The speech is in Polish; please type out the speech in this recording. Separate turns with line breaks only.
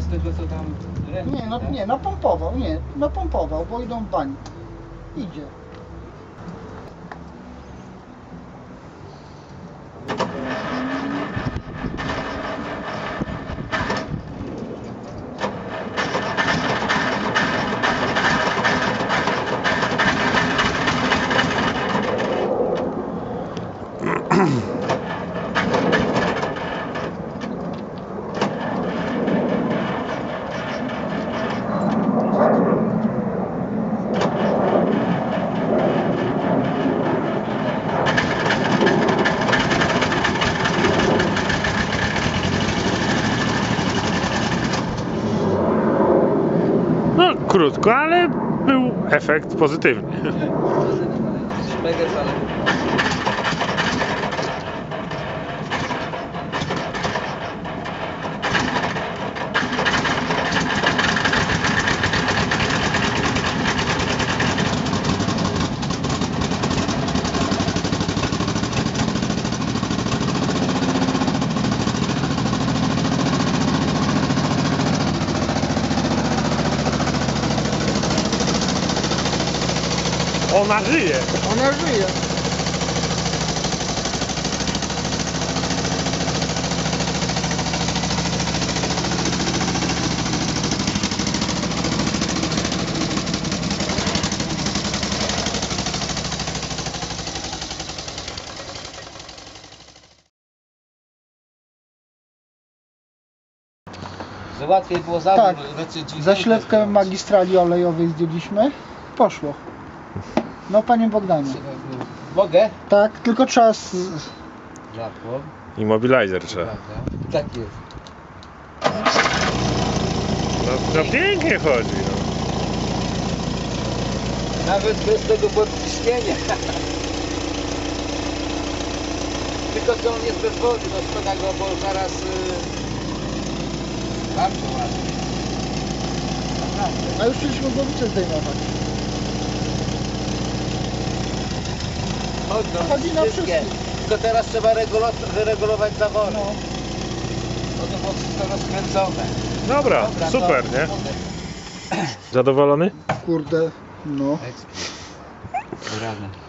z tego co tam ręce,
Nie, no
tak?
nie, napompował, nie, napompował, bo idą w bani. Idzie.
No krótko, ale był efekt pozytywny. Ona żyje.
Ona żyje.
Że łatwiej było zawór
Tak.
recydyw-
Zaślepkę magistrali olejowej zdjęliśmy. Poszło. No panie Bogdanie.
Mogę?
Tak, tylko trzeba z...
Żartło.
Immobilizer trzeba.
Tak jest.
No, no pięknie chodzi. No.
Nawet bez tego podciśnienia. Tylko że on jest bez wody, no szkoda go, bo zaraz... Yy... Bardzo ładnie. Naprawdę.
A już chcieliśmy głowicę zdejmować.
Chodź, no,
Chodzi na
wszystkie. Tylko teraz trzeba regulo- wyregulować zawory.
No.
Bo to było wszystko rozkręcone.
Dobra,
Dobra,
super,
to-
nie? Zadowolony?
Kurde, no.
Rany.